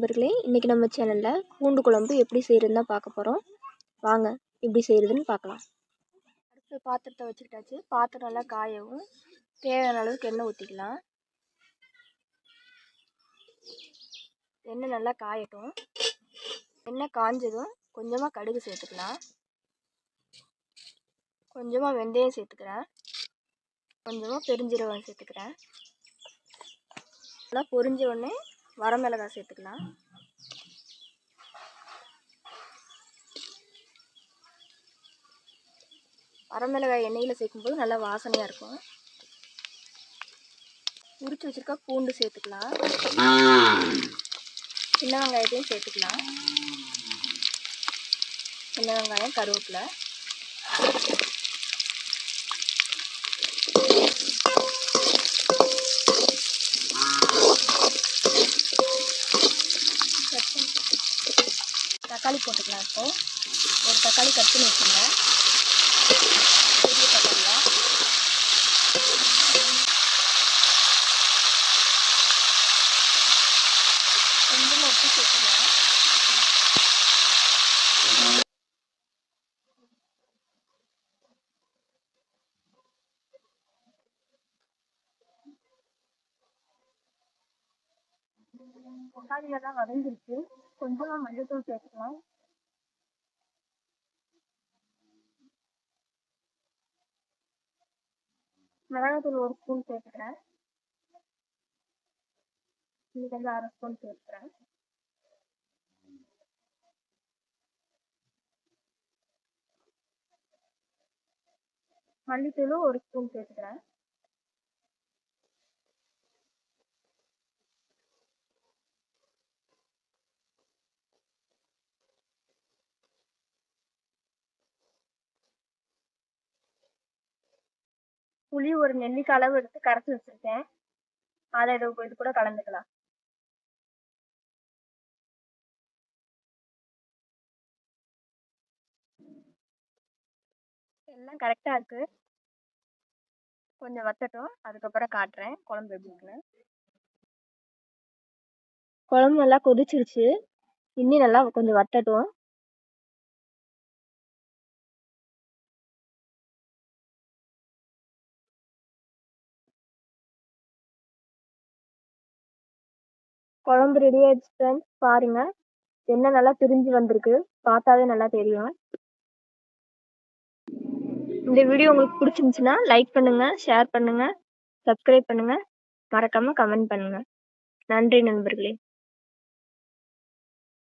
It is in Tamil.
நண்பர்களே இன்றைக்கி நம்ம சேனலில் பூண்டு குழம்பு எப்படி செய்கிறதுன்னு தான் பார்க்க போகிறோம் வாங்க எப்படி செய்கிறதுன்னு பார்க்கலாம். அடுத்து பாத்திரத்தை வச்சுக்கிட்டாச்சு. பாத்திரம் நல்லா காயவும் தேவையான அளவுக்கு எண்ணெய் ஊற்றிக்கலாம் எண்ணெய் நல்லா காயட்டும். எண்ணெய் காஞ்சதும் கொஞ்சமாக கடுகு சேர்த்துக்கலாம். கொஞ்சமாக வெந்தயம் சேர்த்துக்கிறேன். கொஞ்சமாக பெருஞ்சீரகம் சேர்த்துக்கிறேன். நல்லா பொரிஞ்ச உடனே வரமிளகாய் சேர்த்துக்கலாம். வரமிளகாய் எண்ணெயில் சேர்க்கும்போது நல்லா வாசனையாக இருக்கும். உரிச்சு வச்சுருக்கா பூண்டு சேர்த்துக்கலாம். சின்ன வெங்காயத்தையும் சேர்த்துக்கலாம். சின்ன வெங்காயம் கருவேப்பிலை. தக்காளி போட்டுக்கலாம் இப்போ. ஒரு தக்காளி கட் பண்ணி வச்சுருங்க பெரிய தக்காளியாக கொஞ்சமாக உப்பு சேர்த்துக்கலாம். தக்காளியெல்லாம் வதங்கிருச்சு கொஞ்சமாக மஞ்சள்தூள் சேர்த்துக்கலாம் மிளகாத்தூள் ஒரு ஸ்பூன் சேர்த்துக்கிறேன். இன்னைக்கு வந்து அரை ஸ்பூன் சேர்த்துக்கிறேன். மல்லித்தூளும் ஒரு ஸ்பூன் சேர்த்துக்கிறேன். புளி ஒரு நெல்லிக்காய் அளவு எடுத்து கரைச்சி வச்சிருக்கேன். அதை இது இது கூட கலந்துக்கலாம். எல்லாம் கரெக்டாக இருக்கு. கொஞ்சம் வத்தட்டும். அதுக்கப்புறம் காட்டுறேன். குழம்பு எப்படி இருக்குன்னு. குழம்பு நல்லா கொதிச்சிருச்சு. இன்னும் நல்லா கொஞ்சம் வத்தட்டும். குழம்பு ரெடி ஆயிடுச்சு ஃப்ரெண்ட்ஸ் என்ன எண்ணெய் நல்லா பிரிஞ்சு வந்திருக்கு பார்த்தாவே நல்லா தெரியும். இந்த வீடியோ உங்களுக்கு பிடிச்சிருந்துச்சுன்னா லைக் பண்ணுங்க ஷேர் பண்ணுங்க சப்ஸ்கிரைப் பண்ணுங்க. மறக்காம கமெண்ட் பண்ணுங்க. நன்றி நண்பர்களே.